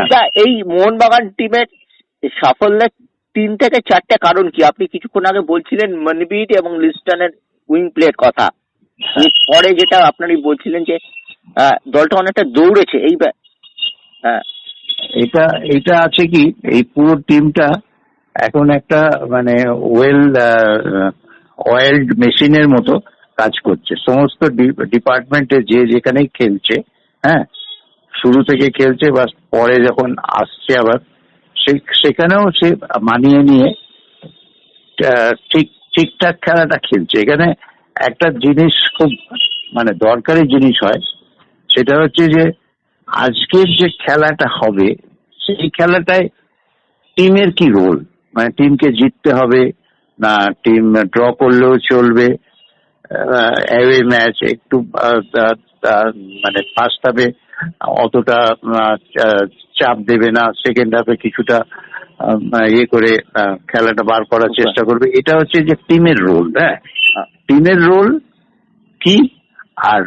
সুনীলদা এই মোহনবাগান টিমের সাফল্যের তিন থেকে চারটে কারণ কি? আপনি কিছুক্ষণ আগে বলছিলেন মনবীর এবং লিস্টনের উইং প্লের কথা। পরে যেটা আপনারই বলছিলেন যে দলটা অনেকটা দৌড়েছে এই হ্যাঁ। এটা এটা আছে কি? এই পুরো টিমটা এখন একটা মানে ওয়েল অয়েলড মেশিনের মতো কাজ করছে। সমস্ত ডিপার্টমেন্টে যে যেখানেই খেলছে হ্যাঁ শুরু থেকে খেলছে বা পরে যখন আসছে আবার সেখানেও সে মানিয়ে নিয়ে ঠিক, ঠিকঠাক খেলাটা খেলছে। এখানে একটা জিনিস খুব মানে দরকারি জিনিস হয়, সেটা হচ্ছে যে, আজকের যে খেলাটা হবে, সেই খেলাটায় টিমের কি রোল মানে টিমকে জিততে হবে, না টিম ড্র করলেও চলবে অ্যাওয়ে ম্যাচ একটু মানে ফার্স্ট হাফে অতটা চাপ দেবে না সেকেন্ড হাফে কিছুটা ইয়ে করে খেলাটা বার করার চেষ্টা করবে। এটা হচ্ছে যে টিমের রোল হ্যাঁ? টিমের রোল কি? আর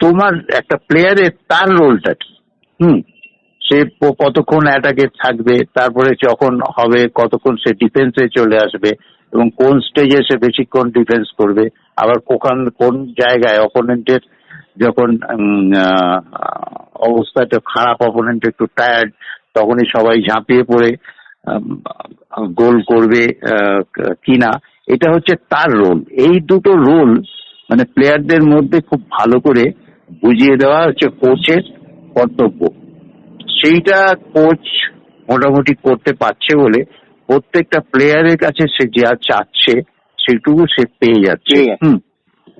তোমার একটা প্লেয়ারের তার রোলটা কি? হুম? সে কতক্ষণ অ্যাটাকে থাকবে তারপরে যখন হবে কতক্ষণ সে ডিফেন্সে চলে আসবে এবং কোন স্টেজে সে বেশিক্ষণ ডিফেন্স করবে আবার কোখান কোন জায়গায় অপোনেন্টের যখন আহ, অবস্থাটা খারাপ অপোনেন্ট একটু টায়ার্ড তখনই সবাই ঝাঁপিয়ে পড়ে গোল করবে কিনা এটা হচ্ছে তার রোল এই দুটো রোল মানে প্লেয়ারদের মধ্যে খুব ভালো করে বুঝিয়ে দেওয়া হচ্ছে কোচের কর্তব্য। সেইটা কোচ মোটামুটি করতে পারছে বলে প্রত্যেকটা প্লেয়ারের কাছে সে যা চাচ্ছে সেটুকু সে পেয়ে যাচ্ছে। হুম।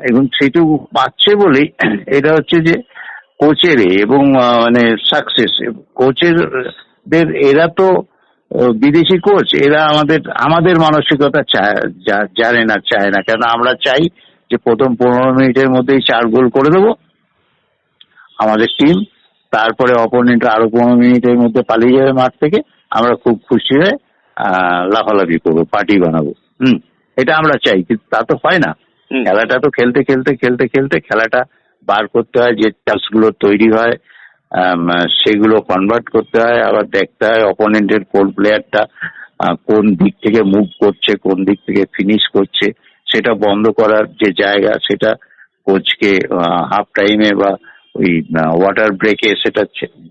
এবং সেটুকু পাচ্ছে বলেই এটা হচ্ছে যে কোচের এবং মানে সাকসেস কোচের দের এরা তো বিদেশি কোচ, এরা আমাদের আমাদের মানসিকতা জানে না, চায় না। কেন আমরা চাই যে প্রথম পনেরো মিনিটের মধ্যেই চার গোল করে দেবো আমাদের টিম তারপরে অপোনেন্ট আরও পনেরো মিনিটের মধ্যে পালিয়ে যাবে মাঠ থেকে, আমরা খুব খুশি হয়ে লাফালাফি করব, পার্টি বানাবো। হুম, এটা আমরা চাই, কিন্তু তা তো হয় না। খেলাটা তো খেলতে খেলতে খেলতে খেলতে খেলাটা বার করতে হয়, যে চান্সগুলো তৈরি হয় সেগুলো কনভার্ট করতে হয়, আবার দেখতে হয় অপোনেন্টের কোন প্লেয়ারটা কোন দিক থেকে মুভ করছে, কোন দিক থেকে ফিনিশ করছে, সেটা বন্ধ করার যে জায়গা, সেটা কোচকে হাফ টাইমে বা ওই ওয়াটার ব্রেকে সেটা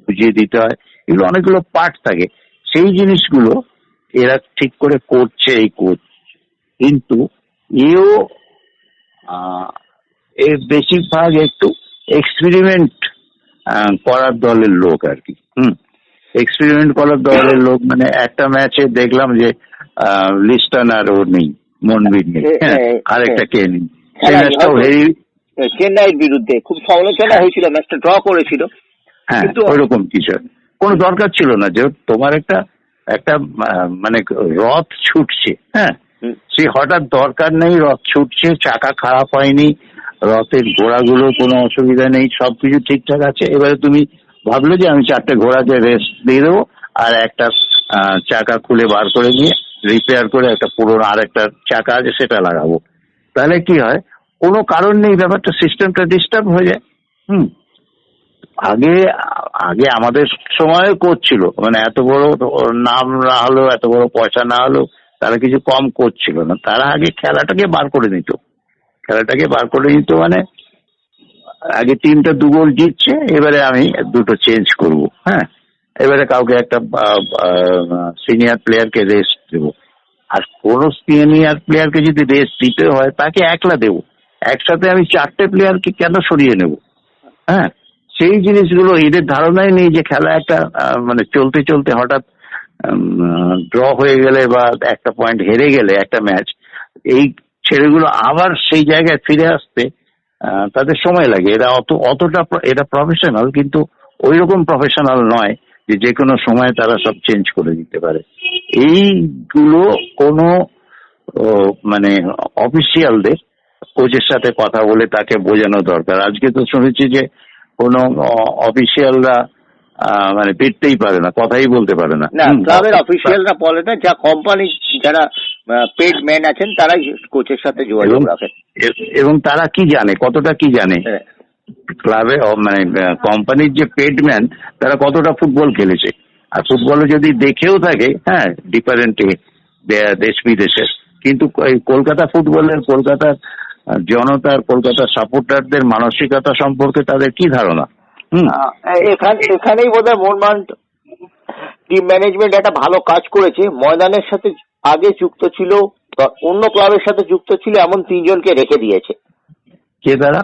বুঝিয়ে দিতে হয়। এগুলো অনেকগুলো পার্ট থাকে। সেই জিনিসগুলো এরা ঠিক করে করছে এই কোচ কিন্তু এও এর বেশিরভাগ একটু এক্সপেরিমেন্ট করার দলের লোক আর কি। হুম? এক্সপেরিমেন্ট করার দলের লোক মানে একটা ম্যাচে দেখলাম যে লিস্টান আর ও নেই মনবীর নেই। হ্যাঁ আরেকটা কে নেই? সেই ম্যাচটাও হেরি চেন্নাইয়ের বিরুদ্ধে। খুব সমালোচনা হয়েছিল ম্যাচটা ড্র করেছিল। হ্যাঁ ওইরকম কিছু। কোনো দরকার ছিল না যে তোমার একটা একটা মানে রথ ছুটছে। হ্যাঁ। সে হঠাৎ দরকার নেই, রথ ছুটছে, চাকা খারাপ হয়নি, রথের ঘোড়াগুলো কোনো অসুবিধা নেই, সবকিছু ঠিকঠাক আছে। এবারে তুমি ভাবলো যে আমি চারটে ঘোড়াকে রেস্ট দিয়ে দেবো আর একটা চাকা খুলে বার করে নিয়ে রিপেয়ার করে একটা পুরোনো আর একটা চাকা আছে সেটা লাগাবো। তাহলে কি হয়? কোনো কারণ নেই, ব্যাপারটা সিস্টেমটা ডিস্টার্ব হয়ে যায়। হুম। আগে আগে আমাদের সময় করছিল। মানে এত বড় নাম না হলেও, এত বড় পয়সা না হলেও তারা কিছু কম করছিল না। তারা আগে খেলাটাকে বার করে নিত। খেলাটাকে বার করে নিত মানে আগে টিমটা দু গোল জিতছে, এবারে আমি দুটো চেঞ্জ করব হ্যাঁ? এবারে কাউকে একটা সিনিয়র প্লেয়ারকে রেস্ট দেবো। আর কোন সিনিয়র প্লেয়ারকে যদি রেস্ট দিতে হয়, তাকে একলা দেবো। একসাথে আমি চারটে প্লেয়ারকে কেন সরিয়ে নেব? হ্যাঁ? সেই জিনিসগুলো এদের ধারণাই নেই যে খেলা একটা মানে চলতে চলতে হঠাৎ ড্র হয়ে গেলে বা একটা পয়েন্ট হেরে গেলে একটা ম্যাচ এই ছেলেগুলো আবার সেই জায়গায় ফিরে আসতে তাদের সময় লাগে। এরা অত, অতটা এরা প্রফেশনাল কিন্তু ওই রকম প্রফেশনাল নয় যে যে কোনো সময় তারা সব চেঞ্জ করে দিতে পারে। এইগুলো কোনো মানে অফিসিয়ালদের কোচের সাথে কথা বলে তাকে বোঝানো দরকার। আজকে তো শুনেছি যে কোনো অফিসিয়ালরা মানে পেটতেই পারে না কথাই বলতে পারে না। না ক্লাবের অফিসিয়ালরা বলে না যা কোম্পানি যারা পেড ম্যান আছেন তারাই কোচের সাথে যোগাযোগ রাখেন। এবং তারা কি জানে কতটা কি জানে? হ্যাঁ। ক্লাবে মানে কোম্পানির যে পেড ম্যান তারা কতটা ফুটবল খেলেছে? আর ফুটবলে যদি দেখেও থাকে হ্যাঁ ডিফারেন্ট দেশ বিদেশের। কিন্তু কলকাতা ফুটবলের কলকাতার জনতার কলকাতার সাপোর্টারদের মানসিকতা সম্পর্কে তাদের কি ধারণা? এখানেই বোধহয় মোহনবাগান টিম ম্যানেজমেন্ট একটা ভালো কাজ করেছে। ময়দানের সাথে আগে যুক্ত ছিল অন্য ক্লাবের সাথে যুক্ত ছিল এমন তিনজনকে রেখে দিয়েছে। কে তারা?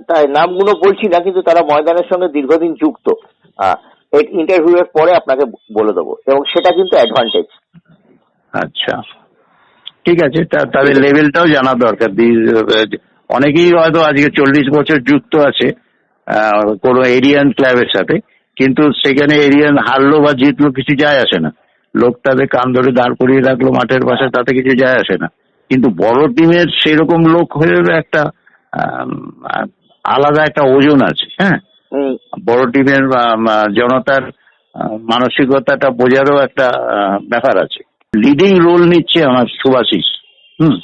তাই নামগুলো বলছি না কিন্তু তারা ময়দানের সঙ্গে দীর্ঘদিন যুক্ত। ইন্টারভিউ এর পরে আপনাকে বলে দেবো। এবং সেটা কিন্তু অ্যাডভান্টেজ আচ্ছা। ঠিক আছে তাদের লেভেলটাও জানা দরকার। দি- অনেকেই হয়তো আজকে চল্লিশ বছর যুক্ত আছে কোনো এরিয়ান ক্লাবের সাথে কিন্তু সেখানে এরিয়ান হারলো বা জিতলো কিছু যায় আসে না। লোক তাদের কান ধরে দাঁড় করিয়ে রাখল মাঠের পাশে তাতে কিছু যায় আসে না। কিন্তু বড় টিমের সেরকম লোক হয়ে একটা আলাদা একটা ওজন আছে হ্যাঁ? বড় টিমের জনতার মানসিকতাটা বোঝারও একটা ব্যাপার আছে। লিডিং রোল নিচ্ছে আমার সুভাষিস হুম।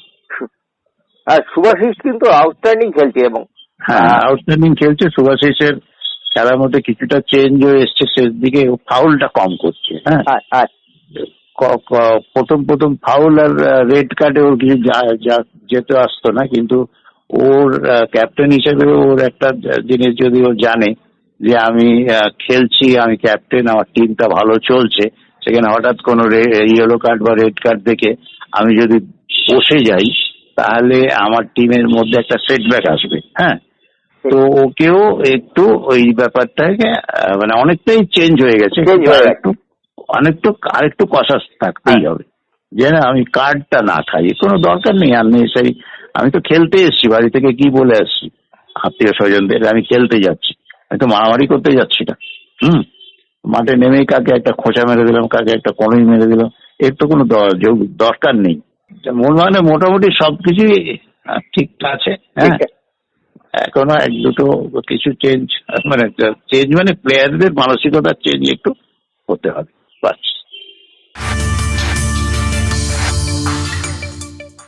আর সুভাষিস কিন্তু আউটস্ট্যান্ডিং খেলছে এবং হ্যাঁ আউটস্ট্যান্ডিং খেলছে। সুভাষিসের খেলার মধ্যে কিছুটা চেঞ্জ হয়ে এসছে শেষ দিকে ফাউলটা কম করছে হ্যাঁ। ক- ক- প্রথম প্রথম ফাউল আর রেড কার্ডে ওর কিছু যেতে আসতো না কিন্তু ওর ক্যাপ্টেন হিসেবে ওর একটা জিনিস যদি ও জানে যে আমি খেলছি আমি ক্যাপ্টেন আমার টিমটা ভালো চলছে সেখানে হঠাৎ কোনো ইয়েলো কার্ড বা রেড কার্ড দেখে আমি যদি বসে যাই তাহলে আমার টিমের মধ্যে একটা সেটব্যাক আসবে হ্যাঁ? তো ওকেও একটু ওই ব্যাপারটাকে মানে অনেকটাই চেঞ্জ হয়ে গেছে একটু অনেকটু আরেকটু কষাস থাকতেই হবে। যে না আমি কার্ডটা না খাই কোনো দরকার নেই। আমি সেই আমি তো খেলতে এসেছি বাড়ি থেকে কি বলে আসছি? আত্মীয় স্বজনদের আমি খেলতে যাচ্ছি। আমি তো মারামারি করতে যাচ্ছি না। হুম? মাঠে নেমেই কাকে একটা খোঁচা মেরে দিলাম কাকে একটা কনুই মেরে দিলাম এর তো কোনো দরকার নেই। মন মানে মোটামুটি সবকিছুই আহ, ঠিক আছে হ্যাঁ। এখনও এক দুটো কিছু চেঞ্জ মানে চেঞ্জ মানে প্লেয়ারদের মানসিকতার চেঞ্জ একটু হতে হবে বাস।